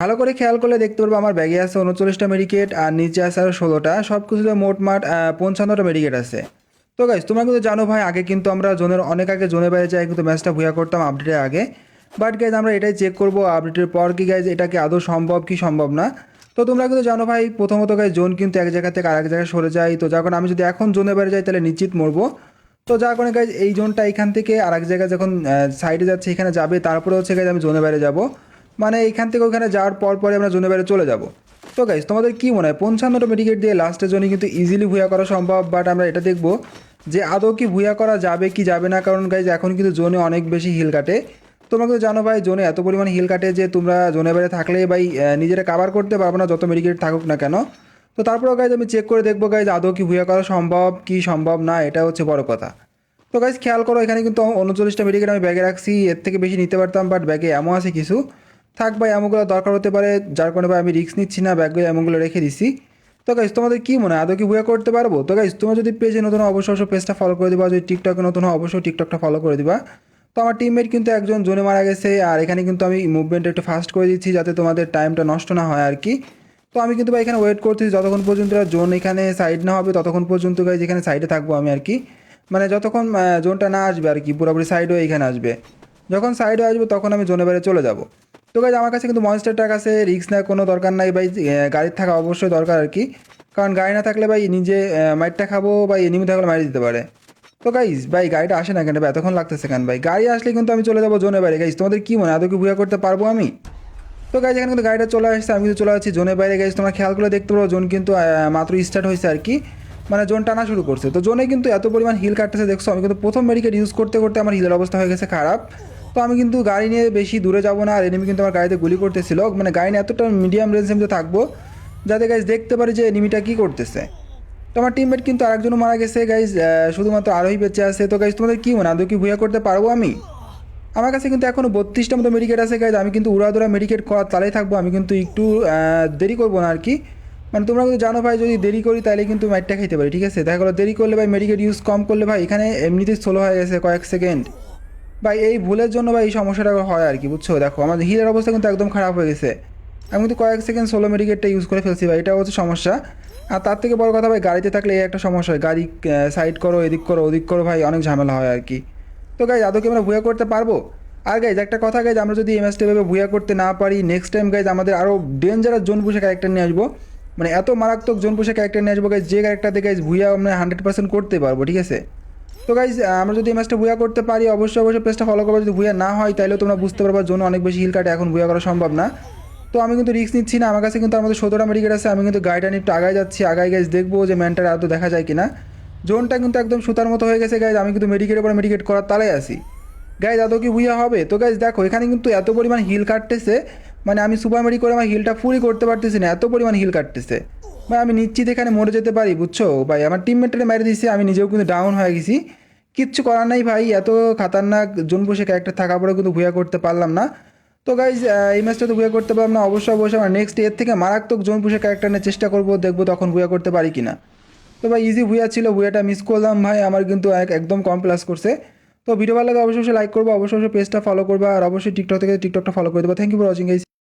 ভালো করে খেয়াল করলে দেখতে পারব আমার ব্যাগে আছে উনচল্লিশটা মেডিকেট আর নিচে আছে আরও ষোলোটা। সব কিছুতে মোটমাট পঞ্চান্নটা মেডিকেট আছে। তো গাইজ তোমরা কিন্তু জানো ভাই, আগে কিন্তু আমরা জোনের, অনেক আগে জোনে বাইরে যাই কিন্তু ম্যাচটা ভুয়া করতাম আপডেটের আগে। বাট গাইজ আমরা এটাই চেক করব আপডেটের পর কি গাইজ এটা কি আদৌ সম্ভব, কি সম্ভব না। তো তোমরা কিন্তু জানো ভাই, প্রথমত গাইজ জোন কিন্তু এক জায়গা থেকে আরেক জায়গায় সরে যায়। তো যখন আমি যদি এখন জোনে বাইরে যাই, তাহলে নিশ্চিত মরবো। তো যার কারণে গাইজ এই জোনটা এখান থেকে আরেক জায়গায় যখন সাইডে যাচ্ছে, এখানে যাবে। তারপরে হচ্ছে গাইজ আমি জোনে বাইরে যাব। মানে এখান থেকে ওখানে যাওয়ার পর পরে আমরা জোনে বাইরে চলে যাব। তো গাইজ তোমাদের কি মনে হয়? পঞ্চান্নটা মেডিকেট দিয়ে লাস্টের জন্য কিন্তু ইজিলি ভুয়া করা সম্ভব বাট আমরা এটা দেখব যে আদৌ কি ভুয়া করা যাবে কি যাবে না, কারণ গাইজ এখন কিন্তু জোনে অনেক বেশি হিল কাটে। তোমরা কিন্তু জানো ভাই, জোনে এত পরিমাণ হিল কাটে যে তোমরা জোনে বাইরে থাকলে ভাই নিজেরা কাভার করতে পারবে না যত মেডিকেট থাকুক না কেন। তো তারপরেও গাইজ আমি চেক করে দেখব গাইজ আদৌ কি ভুয়া করা সম্ভব, কি সম্ভব না, এটা হচ্ছে বড় কথা। তো গাইজ খেয়াল করো, এখানে কিন্তু উনচল্লিশটা মেডিকেট আমি ব্যাগে রাখছি, এর থেকে বেশি নিতে পারতাম বাট ব্যাগে এমন আছে কিছু। থাক ভাই এমনগুলো দরকার হতে পারে যার কারণে ভাই আমি রিস্ক নিচ্ছি না ব্যাগগুলো এমনগুলো রেখে দিছি। তো গাইজ তোমাদের কি মনে হয়? আদৌ কি বুয়া করতে পারব? তো গাইজ তোমরা যদি পেজে নতুন অবশ্যই অবশ্যই পেজটা ফলো করে দিবা। যদি টিকটকে নতুন হও, অবশ্যই টিকটকটা ফলো করে দিবা। তো আমার টিমমেট কিন্তু একজন জোনে মারা গেছে আর এখানে কিন্তু আমি মুভমেন্ট একটু ফাস্ট করে দিচ্ছি যাতে তোমাদের টাইমটা নষ্ট না হয় আর কি তো আমি কিন্তু ভাই এখানে ওয়েট করতেছি যতক্ষণ পর্যন্ত জোন এখানে সাইড না হবে ততক্ষণ পর্যন্ত গাইজ এখানে সাইডে থাকব আমি আর কি মানে যতক্ষণ জোনটা না আসবে আর কি পুরোপুরি সাইডও এখানে আসবে। যখন সাইডে আসবে তখন আমি জোনে বাইরে চলে যাব। তো গাইজ আমার কাছে কিন্তু মনস্টার ট্রাক আছে রিক্স নেওয়ার কোনো দরকার নাই ভাই গাড়ির থাকা অবশ্যই দরকার আর কি। কারণ গাড়ি না থাকলে ভাই নিজে মাইটটা খাব বা এনিমি থাকলে মারি দিতে পারে। তো গাইজ ভাই, গাড়িটা আসে না কেন ভাই? এতক্ষণ লাগতেছে কেন ভাই? গাড়ি আসলে কিন্তু আমি চলে যাব জোনে বাইরে। গাইজ তোমাদের কি মনে হয়? কি ভুয়া করতে পারব আমি? তো গাইজ এখানে কিন্তু গাড়িটা চলে আসছে আমি কিন্তু চলে যাচ্ছি জোনের বাইরে। গেছি তোমরা খেয়াল করে দেখতে পারো, জোন কিন্তু মাত্র স্টার্ট হয়েছে আর কি। মানে জোন টানা শুরু করছে। তো জোনে কিন্তু এত পরিমাণ হিল কাটতেছে, দেখছ? আমি কিন্তু প্রথম মেডিকেট ইউজ করতে করতে আমার হিলের অবস্থা হয়ে গেছে খারাপ। তো আমি কিন্তু গাড়ি নিয়ে বেশি দূরে যাব না, আর এনিমি কিন্তু আমার গাড়িতে গুলি করতেছিল মানে গাড়ি নিয়ে এতটা মিডিয়াম রেঞ্জের মধ্যে থাকব, যাতে গাইজ দেখতে পারি যে এনিমিটা কী করতেছে। তো আমার টিমমেট কিন্তু আরেকজনও মারা গেছে গাইজ শুধুমাত্র আরোহী বেঁচে আছে। তো গাইজ তোমাদের কী মনে আদৌ কি ভুয়া করতে পারব আমি? আমার কাছে কিন্তু এখনও বত্রিশটা মতো মেডিকেট আছে গাইজ আমি কিন্তু উড়াদুরা মেডিকেট করার তালেই থাকব। আমি কিন্তু একটু দেরি করব না আর কি। মানে তোমরা কিন্তু জানো ভাই, যদি দেরি করি তাহলে কিন্তু ম্যাটটা খেতে পারি, ঠিক আছে? দেখা গেলো দেরি করলে ভাই মেডিকেট ইউজ কম করলে ভাই, এখানে এমনিতেই স্লো হয়ে গেছে কয়েক সেকেন্ড ভাই, এই ভুলের জন্য ভাই এই সমস্যাটা হয় আর কি, বুঝছ? দেখো, আমাদের হিলের অবস্থা কিন্তু একদম খারাপ হয়ে গেছে। আমি কিন্তু কয়েক সেকেন্ড সোলো মেডিকেটটা ইউজ করে ফেলছি ভাই এটা হচ্ছে সমস্যা। আর তার থেকে বড় কথা ভাই, গাড়িতে থাকলে এই একটা সমস্যা হয়। গাড়ি সাইড করো, এদিক করো, ওদিক করো ভাই, অনেক ঝামেলা হয় আর কি। তো গাইজ আদৌ কি আমরা ভুয়া করতে পারব? আর গাইজ একটা কথা গাইজ আমরা যদি এই ম্যাচটা এভাবে ভুয়া করতে না পারি নেক্সট টাইম গাইজ আমাদের আরও ডেঞ্জারাস জোন পুষে ক্যারেক্টার নিয়ে আসব। মানে এত মারাত্মক জোন পুষে ক্যারেক্টার নিয়ে আসব গাইজ যে ক্যারেক্টার গাইজ ভুয়া আমরা হান্ড্রেড পার্সেন্ট করতে পারব, ঠিক আছে? তো গাইজ আমরা যদি এই ম্যাচটা ভুয়া করতে পারি, অবশ্যই অবশ্যই পেজটা ফলো করব। যদি ভুয়া না হয় তাহলে তোমরা বুঝতে পারবা জোন অনেক বেশি হিল কাটে, এখন ভুয়া করা সম্ভব না। তো আমি কিন্তু রিস্ক নিচ্ছি না, আমার কাছে কিন্তু আমাদের সতেরোটা মেডিকেট আছে, আমি কিন্তু গাড়িটা নিয়ে একটু আগায় যাচ্ছি। আগায় গাইজ দেখব যে ম্যানটার আদৌ দেখা যায় কিনা। জোনটা কিন্তু একদম সুতার মতো হয়ে গেছে গাইজ আমি কিন্তু মেডিকেটের পরে মেডিকেট করার তালে আছি। গাইজ আদৌ কি ভুইয়া হবে? তো গাইজ দেখো, এখানে কিন্তু এত পরিমাণ হিল কাটতেছে মানে আমি সুপার মেডি করে আমার হিলটা ফুলই করতে পারতেছি না, এত পরিমাণ হিল কাটতেছে। ভাই, আমি নিশ্চিত এখানে মরে যেতে পারি, বুঝছ? ভাই, আমার টিমমেটটা মেরে দিয়েছে আমি নিজেও কিন্তু ডাউন হয়ে গেছি। কিচ্ছু করার নাই ভাই, এত খাতারনাক জন বসে ক্যারেক্টার থাকা পরে কিন্তু ভুয়া করতে পারলাম না। তো গাইজ এই ম্যাচটা তো ভুয়া করতে পারলাম না, অবশ্যই অবশ্যই আমার নেক্সট এর থেকে মারাত্মক জোন পুষে ক্যারেক্টার নিয়ে চেষ্টা করব, দেখব তখন ভুয়া করতে পারি কিনা। তো ভাই ইজি ভুয়া ছিল, ভুয়াটা মিস করলাম ভাই, আমার কিন্তু এক- একদম কম প্লাস করছে। তো ভিডিও ভালো লাগে অবশ্যই লাইক করব, অবশ্যই পেজটা ফলো করব, আর অবশ্যই টিকটক থেকে টিকটকটা ফলো করে দেবো। Thank you for watching guys